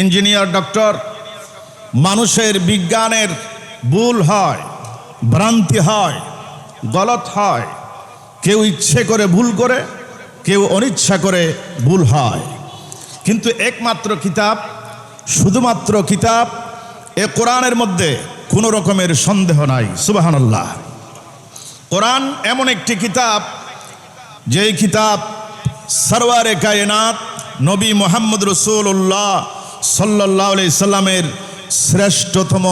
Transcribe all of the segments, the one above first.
Engineer doctor, মানুষের বিজ্ঞানের ভুল হয়, ভ্রান্তি হয়, গলত হয়, কেউ ইচ্ছে করে ভুল করে, কেউ অনিচ্ছা করে ভুল হয়। কিন্তু একমাত্র কিতাব, শুধুমাত্র কিতাব, এ কোরআনের মধ্যে কোনো রকমের সন্দেহ নাই সুবাহান্লাহ কোরআন এমন একটি কিতাব, যেই কিতাব সরওয়ারে কায়নাত নবী মোহাম্মদ রসুল্লাহ সাল্লাহ সাল্লামের শ্রেষ্ঠতম,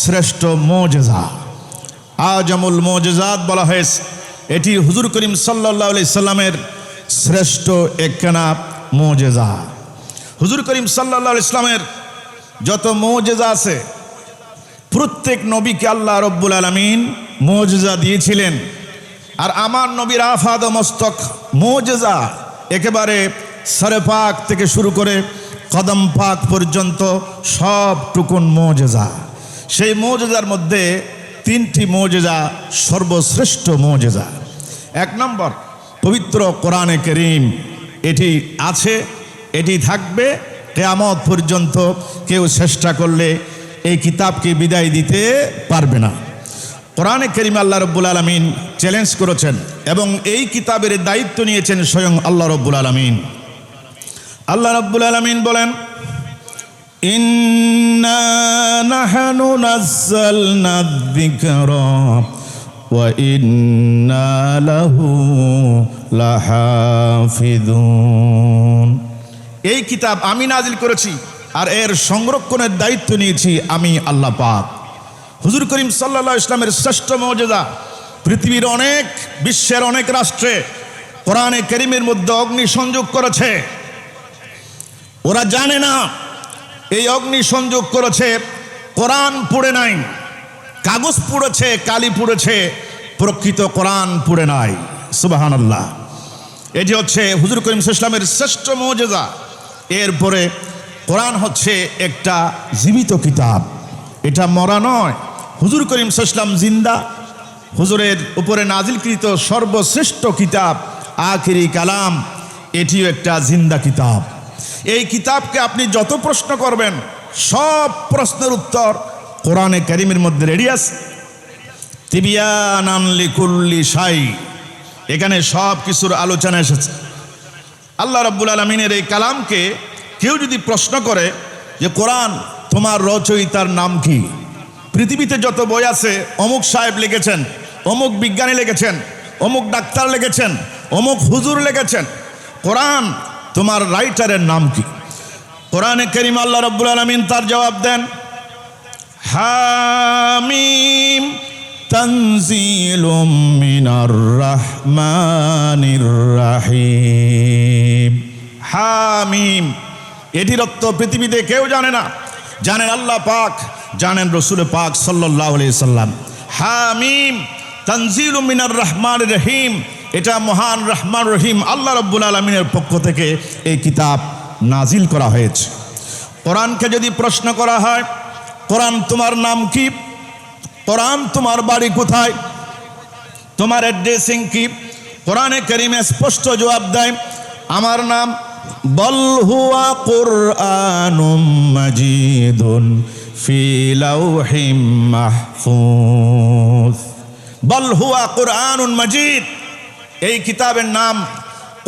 শ্রেষ্ঠ মোজেজা। আজমুল মোজেজাত বলা হয়েছে, এটি হুজুর করিম সাল্লাহ সাল্লামের শ্রেষ্ঠ একখানা মোজেজা। হুজুর করিম সাল্লাহ ইসলামের যত মোজেজা আছে, প্রত্যেক নবীকে আল্লাহ রব্বুল আলমিন মোজেজা দিয়েছিলেন। আর আমার নবীর আফাদ মস্তক মোজেজা একেবারে সরে পাক থেকে শুরু করে কদম পাক পর্যন্ত সব টুকুন মোজেজা। সেই মোজেজার মধ্যে তিনটি মোজেজা সর্বশ্রেষ্ঠ মোজেজা। এক নম্বর, পবিত্র কোরআনে করিম। এটি আছে, এটি থাকবে, কেয়ামত পর্যন্ত কেউ চেষ্টা করলে এই কিতাবকে বিদায় দিতে পারবে না। কোরআনে করিম আল্লাহ রব্বুল আলমিন চ্যালেঞ্জ করেছেন এবং এই কিতাবের দায়িত্ব নিয়েছেন স্বয়ং আল্লাহ রব্বুল আলমিন। আল্লাহ রব্বুল আলমিন বলেন, ইন্না নাহানু নাজ্জালনা যিকরা ওয়া ইন্না লাহু লাহাফিজুন এই কিতাব আমি নাজিল করেছি আর এর সংরক্ষণের দায়িত্ব নিয়েছি আমি আল্লাহ পাক। হুজুর করিম সাল্লাহ ইসলামের শ্রেষ্ঠ মর্যাদা, পৃথিবীর অনেক বিশ্বের অনেক রাষ্ট্রে কোরআনে করিমের মধ্যে অগ্নি সংযোগ করেছে। ওরা জানে না। এই অগ্নি সংযোগ করেছে, কোরআন পড়ে নাই, কাগজ পুড়েছে, কালি পুড়েছে, প্রকৃত কোরআন পুড়ে নাই। সুবাহান আল্লাহ এটি হচ্ছে হুজুর করিম ইসলামের শ্রেষ্ঠ মর্যাদা এরপরে কোরআন হচ্ছে একটা জীবিত কিতাব। এটা মরা নয়। হুজুর করিম ইসলাম জিন্দা। হুজুরের উপরে নাজিলকৃত সর্বশ্রেষ্ঠ কিতাব, আখিরি কালাম, এটিও একটা জিন্দা কিতাব। এই কিতাবকে আপনি যত প্রশ্ন করবেন, সব প্রশ্নের উত্তর কোরআনে করিমের মধ্যে রেডি আছে। তিবিয়ান সাই এখানে সব কিছুর আলোচনা এসেছে। আল্লাহ রাব্বুল আলমিনের এই কালামকে কেউ যদি প্রশ্ন করে যে, কোরআন, তোমার রচয়িতার নাম কি? পৃথিবীতে যত বই আছে, অমুক সাহেব লিখেছেন, অমুক বিজ্ঞানী লিখেছেন, অমুক ডাক্তার লিখেছেন, অমুক হুজুর লিখেছেন। কোরআন তোমার রাইটারের নাম কি? কোরআনে করিম আল্লাহ রব্বুল আলমিন তার জবাব দেন, হামিম তনজিলুম মিনার রাহিম। হামিম এটির অর্থ পৃথিবীতে কেউ জানে না। জানেন আল্লাহ পাক, জানেন রসুল পাক সাল্লাহ সাল্লাম। হামিম তনজিল মিনার রহমান রহিম। এটা মহান রহমান রহিম আল্লাহ রব্বুল আলমিনের পক্ষ থেকে এই কিতাব নাজিল করা হয়েছে। কোরআনকে যদি প্রশ্ন করা হয়, কোরআন তোমার নাম কি? কোরআন তোমার বাড়ি কোথায়? তোমার অ্যাড্রেসিং কি? কোরআনে করিমে স্পষ্ট জবাব দেয়, আমার নাম বল হুয়া কুরআনুম মাজিদুন ফি লাউহিম মাহফুজ। বল হুয়া মাজিদ। এই কিতাবের নাম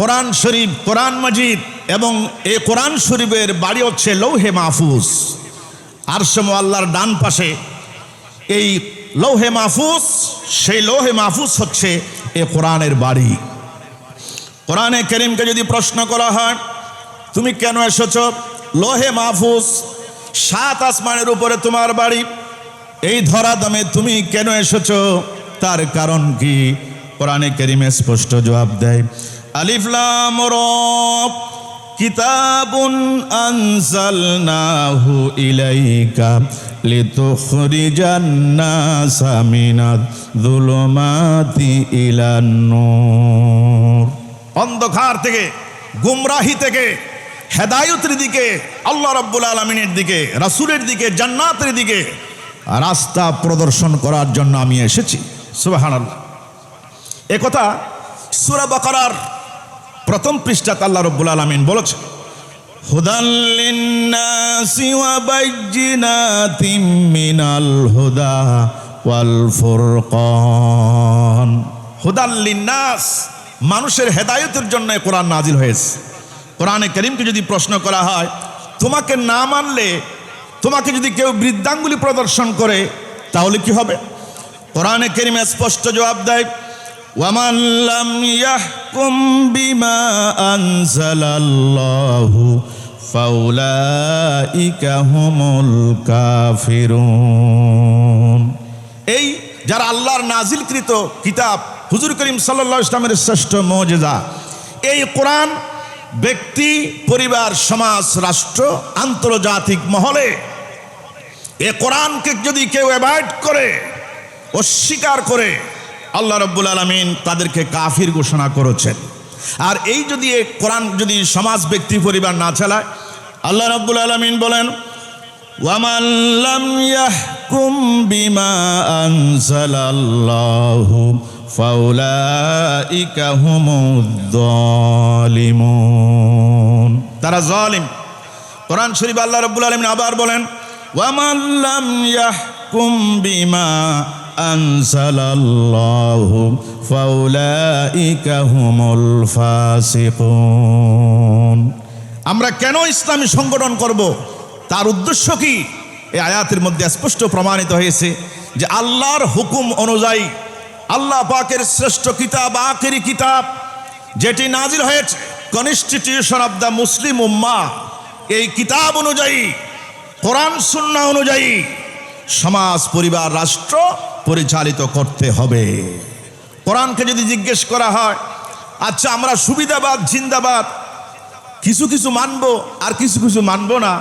কোরআন শরীফ, কোরআন মজিদ এবং এই কোরআন শরীফের বাড়ি হচ্ছে লৌহে মাহফুজ। আরশম আল্লাহর ডান পাশে এই লৌহে মাহফুজ, সেই লৌহে মাহফুজ হচ্ছে এ কোরআনের বাড়ি। কোরআনে করিমকে যদি প্রশ্ন করা হয়, তুমি কেন এসেছ লোহে মাহফুজ? সাত আসমানের উপরে তোমার বাড়ি। এই ধরা দামে তুমি কেন এসেছ? তার কারণ কি? কোরআনে করিমে স্পষ্ট জবাব দেয়। আলিফলাম কিতাবুন ইলাইকা ইলান অন্ধকার থেকে, গুমরাহি থেকে, হেদায়তের দিকে, আল্লাহ রব্বুল আলমিনের দিকে, রাসুলের দিকে, জান্নাতের দিকে রাস্তা প্রদর্শন করার জন্য আমি এসেছি। আল্লাহ একথা সুরা বাকারার প্রথম পৃষ্ঠা আল্লাহ রব্বুল আলমিন বলেছে হুদা ওয়াল মানুষের হেদায়েতের জন্য কোরআন নাজিল হয়েছে। কোরআনে করিমকে যদি প্রশ্ন করা হয়, তোমাকে না মানলে তোমাকে যদি কেউ বৃদ্ধাঙ্গুলি প্রদর্শন করে, তাহলে কি হবে? কোরআনে করিমে স্পষ্ট জবাব দেয় ওয়ামান লাম ইয়াহকুম বিমা আনজালাল্লাহু ফাউলাইকা হুমুল কাফিরুন এই যারা আল্লাহর নাজিলকৃত কিতাব হুজুর করিম সাল্লাল্লাহু ইসলামের শ্রেষ্ঠ মজেজা, এই কোরআন ব্যক্তি, পরিবার, সমাজ, রাষ্ট্র, আন্তর্জাতিক মহলে এ কোরআনকে যদি কেউ অ্যাভয়েড করে, অস্বীকার করে আল্লাহ রব্বুল আলমিন তাদেরকে কাফির ঘোষণা করেছেন। আর এই যদি কোরআন যদি সমাজ ব্যক্তি পরিবার না চালায়, আল্লাহ রব্বুল আলমিন বলেন, ওয়ামান লাম ইয়াহকুম বিমা আনজালাল্লাহু ফাউলাইকা হুমুদ জালিমুন তারা জালিম কোরআন শরীফ আল্লাহ রাব্বুল আলামিন আবার বলেন, ওয়ামান লাম ইয়াহকুম বিমা আনজালাল্লাহু ফাউলাইকা হুমুল ফাসিকুন আমরা কেন ইসলামী সংগঠন করব? তার উদ্দেশ্য কি? এই আয়াতের মধ্যে স্পষ্ট প্রমাণিত হয়েছে যে আল্লাহর হুকুম অনুযায়ী আল্লাহ পাকের শ্রেষ্ঠ কিতাব, আখেরি কিতাব যেটি নাজিল হয়েছে কনস্টিটিউশন অব দ্য মুসলিম উম্মা এই কিতাব অনুযায়ী, কোরআন সুন্না অনুযায়ী সমাজ, পরিবার, রাষ্ট্র পরিচালিত করতে হবে। কোরআনকে যদি জিজ্ঞেস করা হয় আচ্ছা আমরা সুবিধাবাদ, জিন্দাবাদ, কিছু কিছু মানবো আর কিছু কিছু মানব না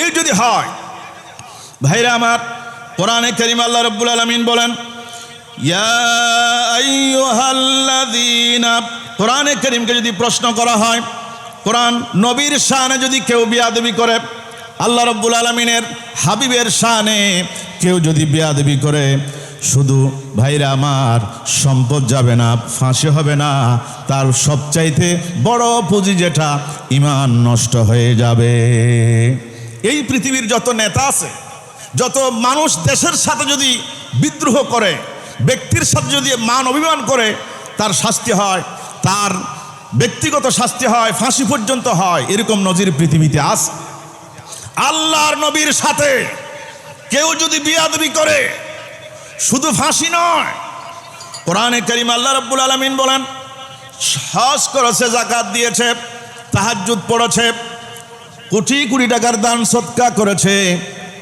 এই যদি হয়, ভাইরা আমার, কোরআনে করিম আল্লাহ রব্বুল আলমিন বলেন কোরআনে করিমকে যদি প্রশ্ন করা হয়, কোরআন নবীর শানে যদি কেউ বিয়াদবি করে, আল্লাহ রব্বুল আলমিনের হাবিবের শানে কেউ যদি বিয়াদবি করে শুধু ভাইরা আমার সম্পদ যাবে না, ফাঁসি হবে না। তার সবচাইতে বড় পুঁজি যেটা, ইমান নষ্ট হয়ে যাবে। এই পৃথিবীর যত নেতা আছে, যত মানুষ দেশের সাথে যদি বিদ্রোহ করে, ব্যক্তির সাথে যদি মান অভিমান করে, তার শাস্তি হয়, তার ব্যক্তিগত শাস্তি হয়, ফাঁসি পর্যন্ত হয়, এরকম নজির পৃথিবীতে আস আল্লাহর নবীর সাথে কেউ যদি বিয়াদবি করে শুধু ফাঁসি নয়, কোরআনে করিম আল্লাহ রব্বুল আলমিন বলেন হজ করেছে জাকাত দিয়েছে, তাহাজ্জুদ পড়েছে, কোটি কোটি টাকার দান, সৎকা করেছে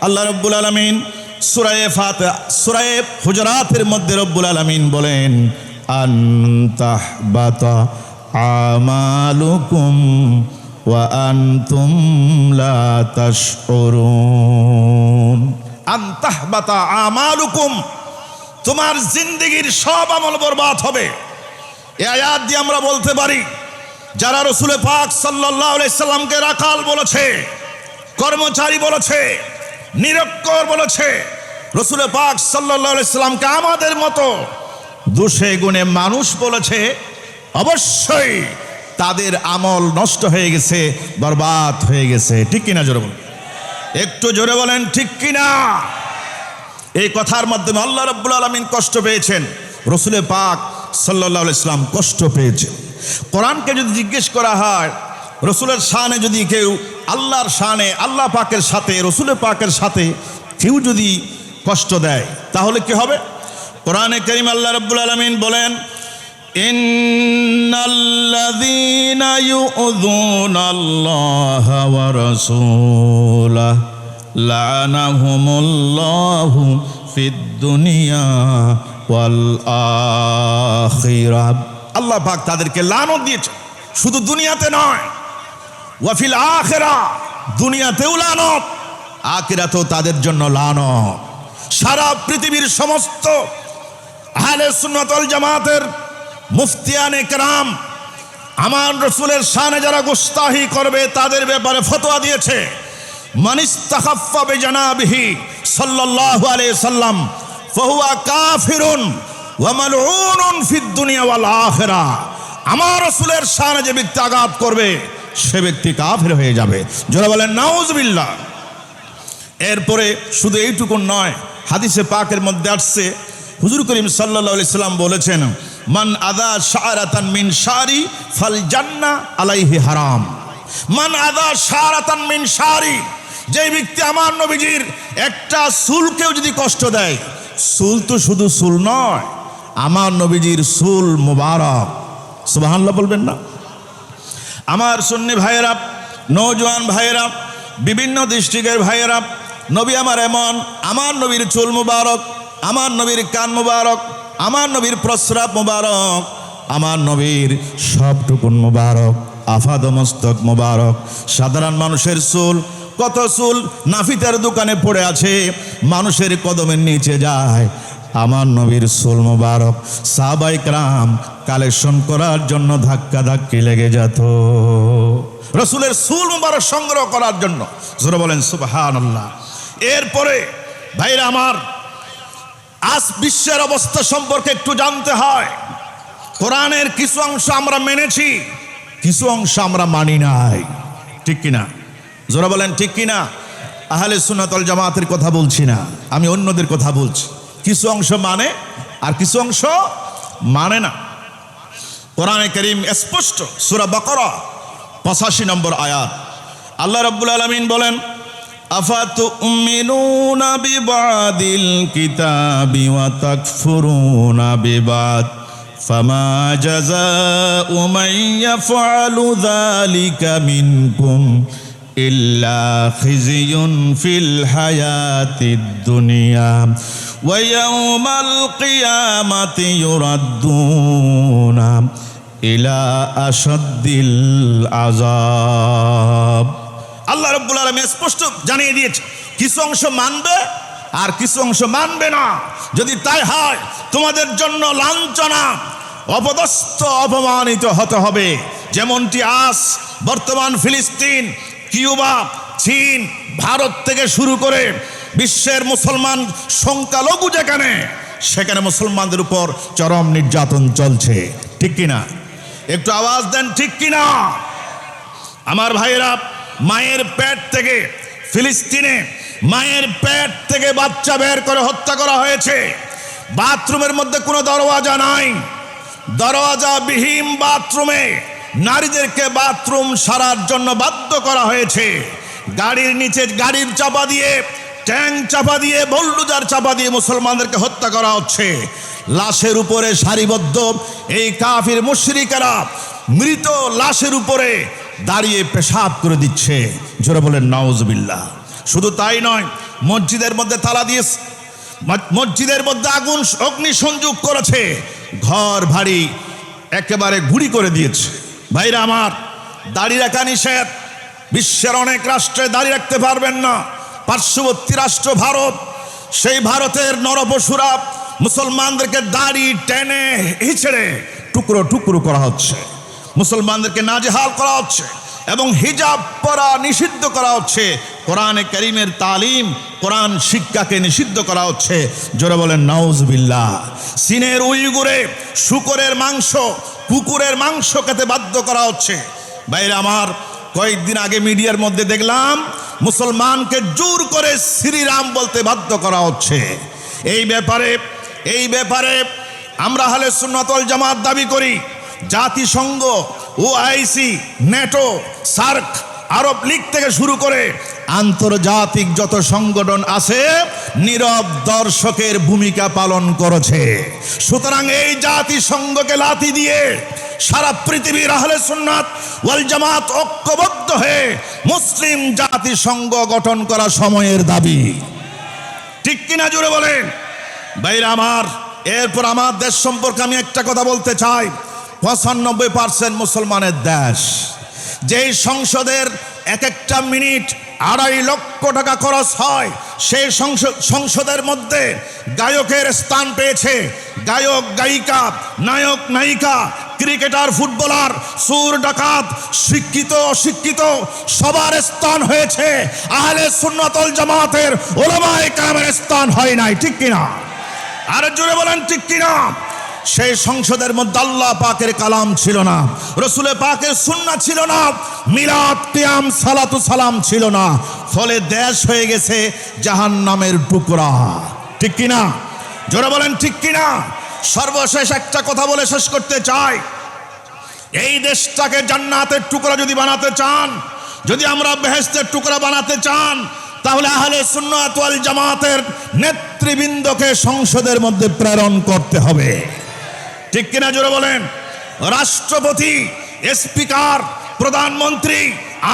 আল্লাহ রব্বুল আলমিন। সুরায়ে ফাত সুরায়ে হুজরাতের মধ্যে রব্বুল আলমিন বলেন আন্তাহ বাতা আমালুকুম ওয়া আনতুম লা তাশউরুন। আন্তাহ বাতা আমালুকুম তোমার জিন্দগির সব আমল বরবাদ হবে। এ আয়াত দিয়ে আমরা বলতে পারি, যারা রসুলে পাক সাল্লাহ রাখাল বলেছে, কর্মচারী বলেছে, নিরক্ষর বলেছে, রসুলে পাক সাল্লাহ সাল্লামকে আমাদের মতো দুষে গুণে মানুষ বলেছে, অবশ্যই তাদের আমল নষ্ট হয়ে গেছে, বরবাদ হয়ে গেছে। ঠিক কিনা জোরে বলুন? একটু জোরে বলেন, ঠিক কিনা? এই কথার মাধ্যমে আল্লাহ রব্বুল আলমিন কষ্ট পেয়েছেন। রসুলে পাক সাল্লাহ ইসলাম কষ্ট পেয়েছেন। কোরআনকে যদি জিজ্ঞেস করা হয়, রসুলের শানে যদি কেউ আল্লাহর শানে, আল্লাহ পাকের সাথে, রসুলের পাকের সাথে কেউ যদি কষ্ট দেয়, তাহলে কি হবে? কোরআনে করিম আল্লাহ রব্বুল আলমিন বলেন, ইন্নাল্লাযীনা ইউযুনা আল্লাহ লানাহুমুল্লাহু ফিদ দুনিয়া ওয়াল আখিরাহ আল্লাহ পাক তাদেরকে লানত দিয়েছে শুধু দুনিয়াতে নয় ওয়াফিল আখেরা, দুনিয়াতেও লানত, আখিরাতেও তাদের জন্য লানত। সারা পৃথিবীর সমস্ত আহলে সুন্নাতল জামাতের মুফতিয়ানে কেরাম আমার রসুলের শানে যারা গুস্তাহি করবে, তাদের ব্যাপারে ফতোয়া দিয়েছে। মানিস্তাখাফা বেজানাবিহি সাল্লাল্লাহু আলাইহি সাল্লাম ফাহুয়া কাফিরুন ওয়া মালউনুন ফিদ দুনিয়া ওয়াল আখিরা। আমার রসুলের শানে যে ব্যক্তি আঘাত করবে, সে ব্যক্তি কাফের হয়ে যাবে। যারা বলেন নাউজবিল্লা এরপরে শুধু এইটুকু নয়, হাদিসে পাকের মধ্যে আসছে, হুজুর করিম সাল্লা সাল্লাম বলেছেন, মান আদা শাহরাতান মিন শারি ফাল জান্না আলাইহি হারাম। মান আদা শাহরাতান মিন শারি যে ব্যক্তি আমার নবীজির একটা চুলকেও যদি কষ্ট দেয়, চুল তো শুধু চুল নয়, আমার নবীজির চুল মুবারক। সুবহানাল্লাহ বলবেন না? আমার সুন্নি ভাইয়েরা নৌজওয়ান ভাইয়েরা, বিভিন্ন ডিস্ট্রিক্টের ভাইয়েরা, নবী আমার এমন, আমার নবীর চুল মুবারক, আমার নবীর কান মুবারক, আমার নবীর প্রস্রাব মুবারক, আমার নবীর সবটুকুন মুবারক, আফাদ মস্তক মুবারক, সাধারণ মানুষের চুল কত চুল নাফিতার দোকানে পড়ে আছে, মানুষের কদমের নিচে যায়। আমার নবীর সুল মোবারক, সাহাবাই ক্রাম কালেকশন করার জন্য ধাক্কা ধাক্কি লেগে যেত। রসুলের সুল মোবারক সংগ্রহ করার জন্য। জোরে বলেন সুবহান এরপরে, ভাইরা আমার, আজ বিশ্বের অবস্থা সম্পর্কে একটু জানতে হয়। কোরআনের কিছু অংশ আমরা মেনেছি, কিছু অংশ আমরা মানি নাই। ঠিক কিনা? জোরা বলেন ঠিক কিনা আহলে সুনাতল জামাতের কথা বলছি না আমি অন্যদের কথা বলছি কিছু অংশ মানে আর কিছু অংশ মানে না কোরআনে করিম স্পষ্ট সুরা বকরা পঁচাশি নম্বর আয়াত আল্লাহ রব্বুল আলমিন বলেন আফাতু উমিনুনা বিবাদিল কিতাবি ওয়া তাকফুরুনা বিবাদ فما جزاء من يفعل ذلك منكم إلا خزي في الحياة الدنيا ويوم القيامة يردون إلى أشد العذاب আল্লাহ রব্বুল আলমী স্পষ্ট জানিয়ে দিয়েছে কিছু অংশ মানবে আর কিছু অংশ মানবে না যদি তাই হয় তোমাদের জন্য লাঞ্ছনা অপদস্থ অপমানিত হতে হবে যেমনটি আজ বর্তমান ফিলিস্তিন কিউবা, চীন, ভারত থেকে শুরু করে বিশ্বের মুসলমান সংখ্যালঘু যেখানে, সেখানে মুসলমানদের উপর চরম নির্যাতন চলছে। ঠিক কিনা? একটু আওয়াজ দেন, ঠিক কিনা? আমার ভাইয়েরা, মায়ের পেট থেকে ফিলিস্তিনে মায়ের পেট থেকে বাচ্চা বের করে হত্যা করা হয়েছে। বাথরুমের মধ্যে কোনো দরওয়াজা নাই। দরওয়াজা বিহীন বাথরুমে নারীদেরকে বাথরুম সারার জন্য বাধ্য করা হয়েছে। গাড়ির নিচে গাড়ির চাপা দিয়ে ট্যাঙ্ক চাপা দিয়ে বল্লুজার চাপা দিয়ে মুসলমানদেরকে হত্যা করা হচ্ছে। লাশের উপরে সারিবদ্ধ এই কাফির মুশরিকেরা মৃত লাশের উপরে দাঁড়িয়ে পেশাব করে দিচ্ছে। জোরে বলেন নওয়াজবিল্লাহ শুধু তাই নয়, মসজিদের মধ্যে তালা দিয়ে মসজিদের মধ্যে আগুন অগ্নি সংযোগ করেছে। ঘর ভারী একেবারে গুড়ি করে দিয়েছে। ভাইরা আমার, দাড়ি রাখা নিষেধ। বিশ্বের অনেক রাষ্ট্রে দাড়ি রাখতে পারবেন না। পার্শ্ববর্তী রাষ্ট্র ভারত, সেই ভারতের নরপশুরা মুসলমানদেরকে দাড়ি টেনে হিচড়ে টুকরো টুকরো করা হচ্ছে। মুসলমানদেরকে নাজেহাল করা হচ্ছে এবং হিজাব পরা নিষিদ্ধ করা হচ্ছে। কোরআনে করিমের তালিম, কোরআন শিক্ষাকে নিষিদ্ধ করা হচ্ছে। জোরে বলেন, নাউজবিল্লাহ। সিনের উইগুরে শুকরের মাংস কুকুরের মাংস খেতে বাধ্য করা হচ্ছে। বাইরে আমার, কয়েকদিন আগে মিডিয়ার মধ্যে দেখলাম, মুসলমানকে জোর করে শ্রীরাম বলতে বাধ্য করা হচ্ছে। এই ব্যাপারে এই ব্যাপারে আমরা হলে সুন্নতল জামাত দাবি করি। জাতিসংঘ ও OIC NATO SAARC Arab League থেকে শুরু করে আন্তর্জাতিক যত সংগঠন আছে, নীরব দর্শকের ভূমিকা পালন করেছে। সুতরাং এই জাতিসংঘকে লাথি দিয়ে সারা পৃথিবীর আহলে সুন্নাত ওয়াল জামাত ঐক্যবদ্ধ হয়ে মুসলিম জাতিসংঘ গঠন করা সময়ের দাবি। ঠিক কিনা জুড়ে বলেন? ভাইরা আমার, এরপর আমার দেশ সম্পর্কে আমি একটা কথা বলতে চাই। পঁচানব্বই পার্সেন্ট মুসলমানের দেশ। যেই সংসদের এক একটা মিনিট আড়াই লক্ষ টাকা খরচ হয়, সেই সংসদ সংসদের মধ্যে গায়কের স্থান পেয়েছে। গায়ক, গায়িকা, নায়ক, নায়িকা, ক্রিকেটার, ফুটবলার, সুর, ডাকাত, শিক্ষিত, অশিক্ষিত, সবার স্থান হয়েছে। আহলে সুন্নতল জামাতের ওলামায়ে কামের স্থান হয় নাই, ঠিক কিনা? আর জোরে বলেন, ঠিক কিনা? সেই সংসদের মধ্যে আল্লাহ পাকের কালাম ছিল না রসুলে পাকের সুন্না ছিল না, মিলাদ, কিয়াম, সালাতু সালাম ছিল না। ফলে দেশ হয়ে গেছে জাহান নামের টুকরা। ঠিক কিনা? জোরে বলেন, ঠিক কিনা? সর্বশেষ একটা কথা বলে শেষ করতে চাই। এই দেশটাকে জান্নাতের টুকরা যদি বানাতে চান, যদি আমরা বেহেস্তের টুকরা বানাতে চান, তাহলে আহলে সুন্নাত ওয়াল জামাতের নেতৃবৃন্দকে সংসদের মধ্যে প্রেরণ করতে হবে। ঠিক কিনা জোরে বলেন? রাষ্ট্রপতি, স্পিকার, প্রধানমন্ত্রী,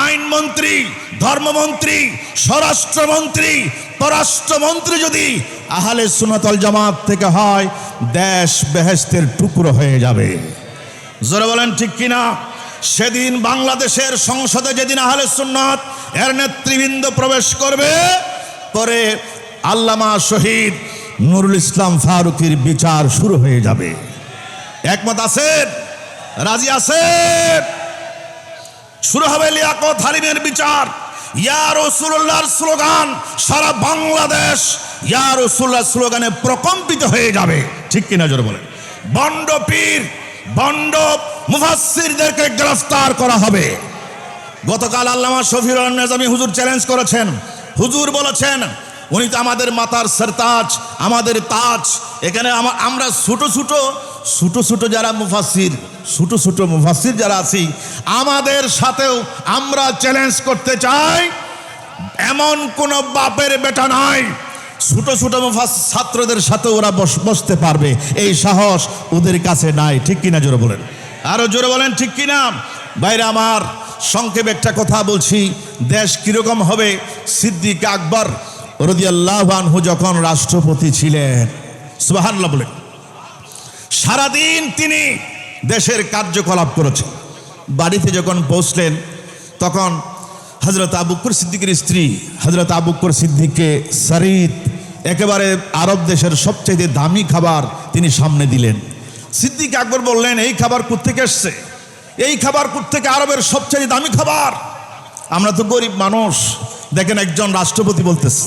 আইনমন্ত্রী, ধর্মমন্ত্রী, স্বরাষ্ট্রমন্ত্রী, পররাষ্ট্রমন্ত্রী যদি আহলে সুন্নাতল জামাত থেকে হয়, দেশ বেহেস্তের টুকরো হয়ে যাবে। জোরে বলেন ঠিক কিনা? সেদিন বাংলাদেশের সংসদে যেদিন আহলে সুন্নাত এর নেতৃবৃন্দ প্রবেশ করবে, পরে আল্লামা শহীদ নুরুল ইসলাম ফারুকির বিচার শুরু হয়ে যাবে। একমত আছেন রাজি আছেন শুরু হবে লিয়াকত হারিমের বিচার। ইয়া রসুল্লাহর স্লোগান, সারা বাংলাদেশ ইয়া রসুল্লাহ স্লোগানে প্রকম্পিত হয়ে যাবে। ঠিক কিনা জোরে বলেন? বন্ড পীর, বন্ড মুফাসসিরদেরকে গ্রেফতার করা হবে। গতকাল আল্লামা রহমান নেজামি হুজুর চ্যালেঞ্জ করেছেন। হুজুর বলেছেন, উনি তো আমাদের মাতার সরতাজ, আমাদের তাজ। এখানে আমরা ছোটো ছোটো ছোটো ছোটো যারা মুফাসির ছোটো ছোটো মুফাসির যারা আছি, আমাদের সাথেও আমরা চ্যালেঞ্জ করতে চাই। এমন কোন বাপের বেটা নাই। ছোট ছোট ছাত্রদের সাথে ওরা বস, বসতে পারবে। এই সাহস ওদের কাছে নাই। ঠিক কিনা জোরে বলেন? আরও জোরে বলেন, ঠিক কিনা? বাইরে আমার, সংক্ষেপে একটা কথা বলছি। দেশ কীরকম হবে? সিদ্দিক আকবর রদিয়াল্লাহ আনহু যখন রাষ্ট্রপতি ছিলেন সুবাহান্লাহ বলেন। সারাদিন তিনি দেশের কার্যকলাপ করেছেন। বাড়িতে যখন পৌঁছলেন তখন হজরত আবুকুর সিদ্দিকের স্ত্রী হজরত আবুকুর সিদ্দিককে সারিদ একেবারে আরব দেশের সবচেয়ে দামি খাবার তিনি সামনে দিলেন। সিদ্দিক আকবর বললেন, এই খাবার কোত্থেকে এসছে? এই খাবার কোত্থেকে আরবের সবচেয়ে দামি খাবার? আমরা তো গরিব মানুষ। দেখেন একজন রাষ্ট্রপতি বলতেছে,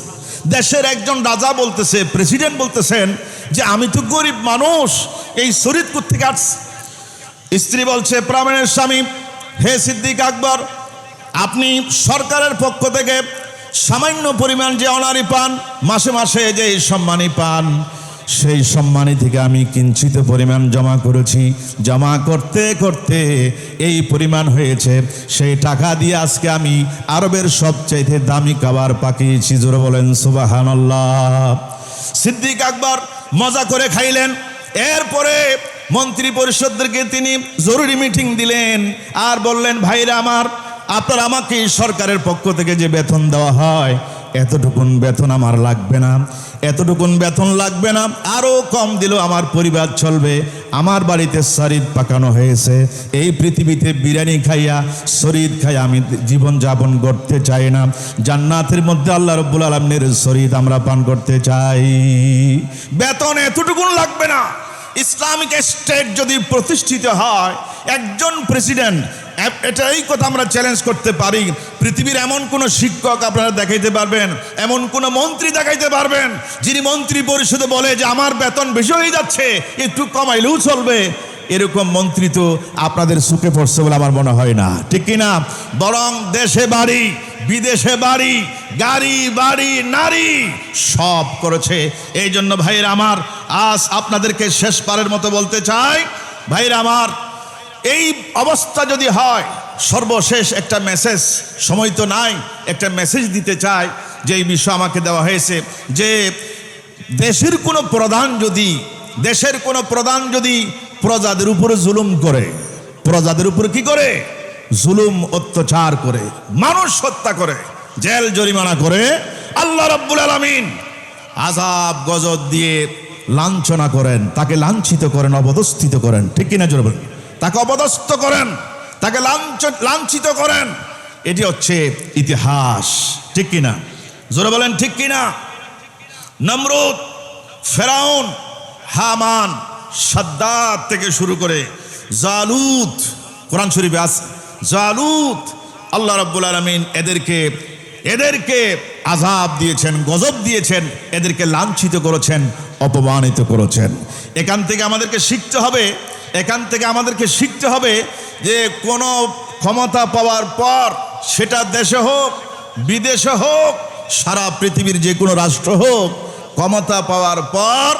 দেশের একজন রাজা বলতেছে, প্রেসিডেন্ট বলতেছেন যে, আমি তো গরিব মানুষ এই শরীর কোথেকে আসছে? স্ত্রী বলছে, প্রাণের স্বামী, হে সিদ্দিক আকবর, আপনি সরকারের পক্ষ থেকে সামান্য পরিমাণ যে অনারি পান, মাসে মাসে যে সম্মানী পান, সেই সম্মানী থেকে আমি কিঞ্চিত পরিমাণ জমা করেছি। জমা করতে করতে এই পরিমাণ হয়েছে। সেই টাকা দিয়ে আজকে আমি আরবের সবচাইতে দামি খাবার পাকিয়েছি। জোরে বলেন সুবাহান সিদ্দিক আকবর মজা করে খাইলেন। এরপরে মন্ত্রী পরিষদদেরকে তিনি জরুরি মিটিং দিলেন আর বললেন, ভাইরা আমার, আপনার আমাকে সরকারের পক্ষ থেকে যে বেতন দেওয়া হয়, এতটুকুন বেতন আমার লাগবে না, এতটুকুন বেতন লাগবে না, আরও কম দিলেও আমার পরিবার চলবে, আমার বাড়িতে শরীর পাকানো হয়েছে, এই পৃথিবীতে বিরিয়ানি খাইয়া, শরীর খাইয়া আমি জীবন যাপন করতে চাই না, জান্নাতের মধ্যে আল্লাহ রব্বুল আলমের শরীর আমরা পান করতে চাই, বেতন এতটুকুন লাগবে না। ইসলামিক স্টেট যদি প্রতিষ্ঠিত হয়, একজন প্রেসিডেন্ট এটা এই কথা আমরা চ্যালেঞ্জ করতে পারি। পৃথিবীর এমন কোন শিক্ষক আপনারা দেখাইতে পারবেন, এমন কোন মন্ত্রী দেখাইতে পারবেন, যিনি মন্ত্রী পরিষদে বলে যে, আমার বেতন বেশি হয়ে যাচ্ছে, একটু কমাইলেও চলবে। এরকম মন্ত্রী তো আপনাদের সুখে পড়ছে বলে আমার মনে হয় না। ঠিক কিনা বরং দেশে বাড়ি, বিদেশে বাড়ি, গাড়ি, বাড়ি, নারী সব করেছে। এই জন্য ভাইয়ের আমার, আজ আপনাদেরকে শেষ পারের মতো বলতে চাই, ভাইয়ের আমার, এই অবস্থা যদি হয়, সর্বশেষ একটা মেসেজ সময় তো নাই, একটা মেসেজ দিতে চাই, যে এই বিষয় আমাকে দেওয়া হয়েছে, যে দেশের কোনো প্রধান যদি, দেশের কোনো প্রধান যদি প্রজাদের উপরে জুলুম করে। প্রজাদের উপরে কি করে? জুলুম, অত্যাচার করে। মানুষ হত্যা করে, জেল জরিমানা করে। আল্লাহ রব্বুল আলমিন আজাব গজব দিয়ে লাঞ্ছনা করেন, তাকে লাঞ্ছিত করেন অবদস্থিত করেন। ঠিক কিনা জোরে তাকে অপদস্থ করেন, তাকে লাঞ্ছ, লাঞ্ছিত করেন। এটি হচ্ছে ইতিহাস। ঠিক কিনা? জোরে বলেন, ঠিক কিনা? নমরুদ, ফেরাউন, হামান সাদ্দাত থেকে শুরু করে জালুত, কোরআন শরীফে আছে। জালুত, আল্লাহ রাব্বুল আলমিন এদেরকে এদেরকে আজাব দিয়েছেন, গজব দিয়েছেন, এদেরকে লাঞ্ছিত করেছেন, অপমানিত করেছেন। এখান থেকে আমাদেরকে শিখতে হবে, এখান থেকে আমাদেরকে শিখতে হবে যে কোনো ক্ষমতা পাওয়ার পর সেটা দেশে হোক, বিদেশে হোক, সারা পৃথিবীর যে কোনো রাষ্ট্র হোক, ক্ষমতা পাওয়ার পর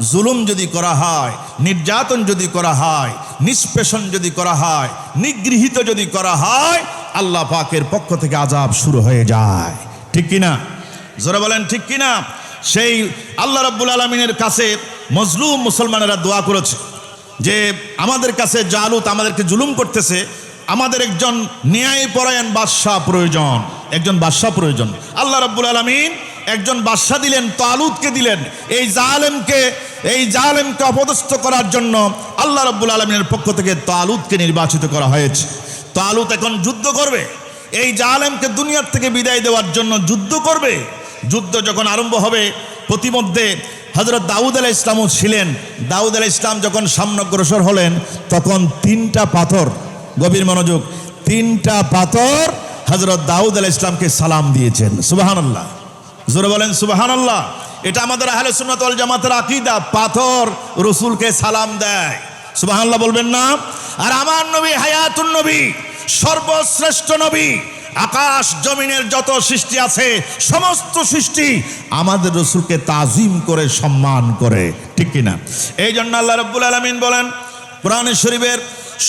জুলুম যদি করা হয়, নির্যাতন যদি করা হয়, নিষ্পেষণ যদি করা হয়, নিগৃহীত যদি করা হয়, আল্লাহ পাকের পক্ষ থেকে আজাব শুরু হয়ে যায়। ঠিক কিনা? জোরে বলেন, ঠিক কিনা? সেই আল্লাহ রাব্বুল আলমিনের কাছে মজলুম মুসলমানেরা দোয়া করেছে যে, আমাদের কাছে জালুত আমাদেরকে জুলুম করতেছে। আমাদের একজন ন্যায় পরায়ণ বাদশাহ প্রয়োজন। একজন বাদশাহ প্রয়োজন। আল্লাহ রাব্বুল আলমিন একজন বাদশাহ দিলেন, তালুদকে দিলেন। এই জালেমকে এই জালেমকে অপদস্থ করার জন্য আল্লাহ রাব্বুল আলমিনের পক্ষ থেকে তালুদকে নির্বাচিত করা হয়েছে। তালুত এখন যুদ্ধ করবে। এই জালেমকে দুনিয়ার থেকে বিদায় দেওয়ার জন্য যুদ্ধ করবে। যুদ্ধ যখন আরম্ভ হবে, প্রতিমধ্যে হজরত দাউদ আলাহ ইসলামও ছিলেন। দাউদ আলাহ ইসলাম যখন সামনগ্রসর হলেন, তখন তিনটা পাথর, গভীর মনোযোগ, তিনটা পাথর হজরত দাউদ আলাহ ইসলামকে সালাম দিয়েছেন। সুবাহান আল্লাহ জোরে বলেন সুবাহান আল্লাহ এটা আমাদের আহলে সুন্নাত ওয়াল জামাতের আকীদা, পাথর রসুলকে সালাম দেয়। সুবাহান আল্লাহ বলবেন না? আর আমার নবী হায়াতুন নবী, সর্বশ্রেষ্ঠ নবী, আকাশ জমিনের যত সৃষ্টি আছে, সমস্ত সৃষ্টি আমাদের রসুলকে তাজিম করে, সম্মান করে। ঠিক কিনা? এই জন্য আল্লাহ রব্বুল আলমিন বলেন, কোরআনে শরীফের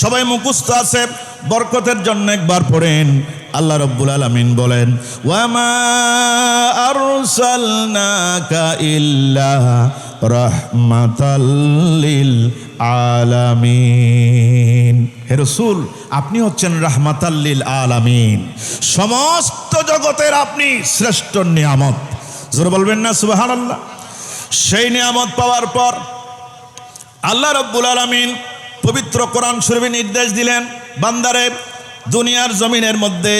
সবাই মুখস্থ আছে। বরকতের জন্য একবার পড়েন। আল্লাহ রব্বুল আলমিন বলেন, ওয়ামা আলামিন। হে রসুল, আপনি হচ্ছেন রাহমাতাল্লিল আলামিন। সমস্ত জগতের আপনি শ্রেষ্ঠ নিয়ামত। জোর বলবেন না সুবাহ আল্লাহ সেই নিয়ামত পাওয়ার পর আল্লাহ রব্বুল আলমিন পবিত্র কোরআন শরীফে নির্দেশ দিলেন, বান্দারে, দুনিয়ার জমিনের মধ্যে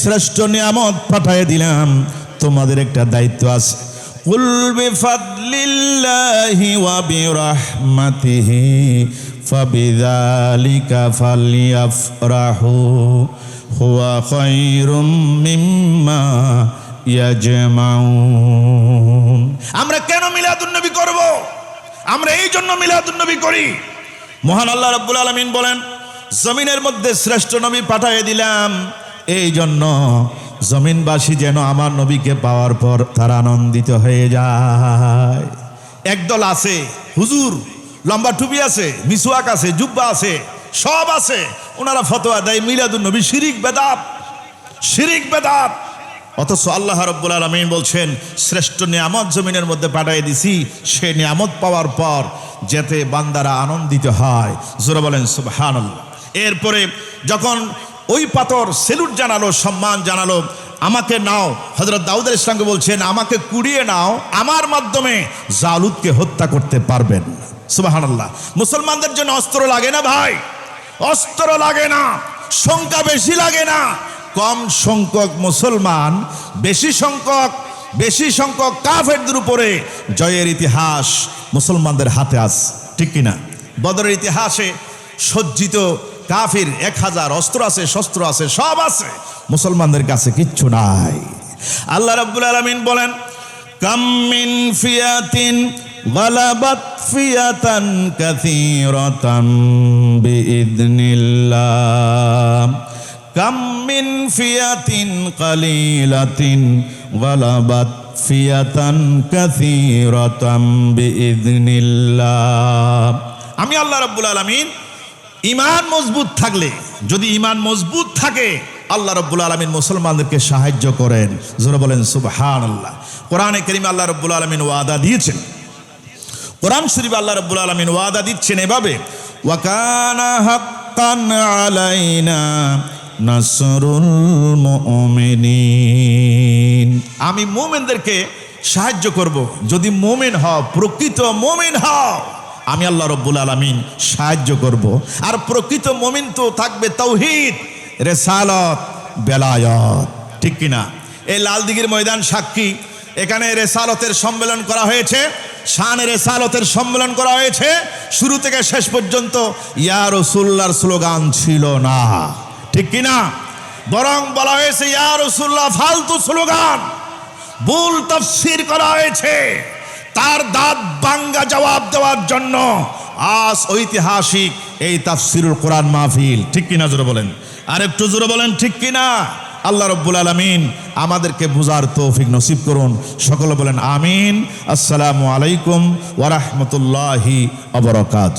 শ্রেষ্ঠ নিয়ামত পাঠিয়ে দিলাম। তোমাদের একটা দায়িত্ব আছে। কুল বিফাদলিল্লাহি ওয়া বিরহমাতিহি, ফাবিযালিকা ফালইয়াফরাহু হুয়া খায়রুম মিম্মা ইয়াজমাউন। আমরা কেন মিলাদুন্নবী করব? আমরা এই জন্য মিলাদুন্নবী করি। মহান আল্লাহ রাব্বুল আলামিন বলেন, জমিনের মধ্যে শ্রেষ্ঠ নবী পাঠিয়ে দিলাম। এই জন্য জমিনবাসী যেন আমার নবীকে পাওয়ার পর তারা আনন্দিত হয়ে যায়। একদল আছে, হুজুর, লম্বা টুপি আছে মিসুয়াক আছে, জুব্বা আছে, সব আছে। ওনারা ফতোয়া দেয়, মিলাদুন নবী শিরিক বেদাত শিরিক বেদাত। অথচ আল্লাহ রব্বুল আলমিন বলছেন, শ্রেষ্ঠ নিয়ামত জমিনের মধ্যে পাঠিয়ে দিছি, সে নিয়ামত পাওয়ার পর যেতে বান্দারা আনন্দিত হয়। জোরে বলেন সুবহান এরপরে যখন ওই পাথর সেলুট জানালো, সম্মান জানালো, আমাকে নাও হজরত দাউদ আলাইহিস ইসলামকে বলছেন, আমাকে কুড়িয়ে নাও, আমার মাধ্যমে জালুদকে হত্যা করতে পারবেন সুবাহান আল্লাহ মুসলমানদের জন্য অস্ত্র লাগে না ভাই? অস্ত্র লাগে না, সংখ্যা বেশি লাগে না। কম সংখ্যক মুসলমান, বেশি সংখ্যক বেশি সংখ্যক কাফেরদের উপরে জয়ের ইতিহাস মুসলমানদের হাতে আস, ঠিক কিনা? বদরের ইতিহাসে সজ্জিত কাফির এক হাজার, অস্ত্র আছে, শস্ত্র আছে, সব আছে, মুসলমানদের কাছে কিচ্ছু নাই। আল্লাহ রাব্বুল আলামিন বলেন কাম্মিন ফিয়াতিন গলাবাত ফিয়াতান কাসীরাতাম বিইذنিল্লাহ كم من فئة قليلة غلبت فئة كثيرة بإذن الله আমি আল্লাহ রাব্বুল আলামিন ইমান মজবুত থাকলে যদি ইমান মজবুত থাকে আল্লাহ রব্বুল আলমিন মুসলমানদেরকে সাহায্য করেন জোরে বলেন সুবহান আল্লাহ কোরআনে করিম আল্লাহ রব্বুল আলমিন ওয়াদা দিয়েছেন কোরআন শরীফ আল্লাহ রব্বুল আলমিন ওয়াদা দিচ্ছেন এভাবে ওয়াকানা হাক্কান আলাইনা আমি মোমেনদেরকে সাহায্য করব। যদি মোমেন হও, প্রকৃত মোমেন হও, আমি আল্লাহ রব্বুল আলমিন সাহায্য করব। আর প্রকৃত মোমিন তো থাকবে তৌহিদ রেসালত, বেলায়ত। ঠিক কিনা? এই লালদিঘির ময়দান সাক্ষী। এখানে রেসালতের সম্মেলন করা হয়েছে, শান রেসালতের সম্মেলন করা হয়েছে। শুরু থেকে শেষ পর্যন্ত ইয়া রসুল্লার স্লোগান ছিল না। ঠিক কিনা? বরং বলা হয়েছে, ইয়া রসুল্লাহ ফালতু স্লোগান, ভুল তফসির করা হয়েছে। তার দাঁত বাঙ্গা জবাব দেওয়ার জন্য আজ ঐতিহাসিক এই তাফসিরুল কোরআন মাহফিল। ঠিক কিনা জোরে বলেন? আর একটু জোরে বলেন, ঠিক কিনা? আল্লাহ রব্বুল আলমিন আমাদেরকে বুঝার তৌফিক নসিব করুন। সকলে বলেন, আমিন। আসসালামু আলাইকুম ওরহমতুল্লাহি অবরকাত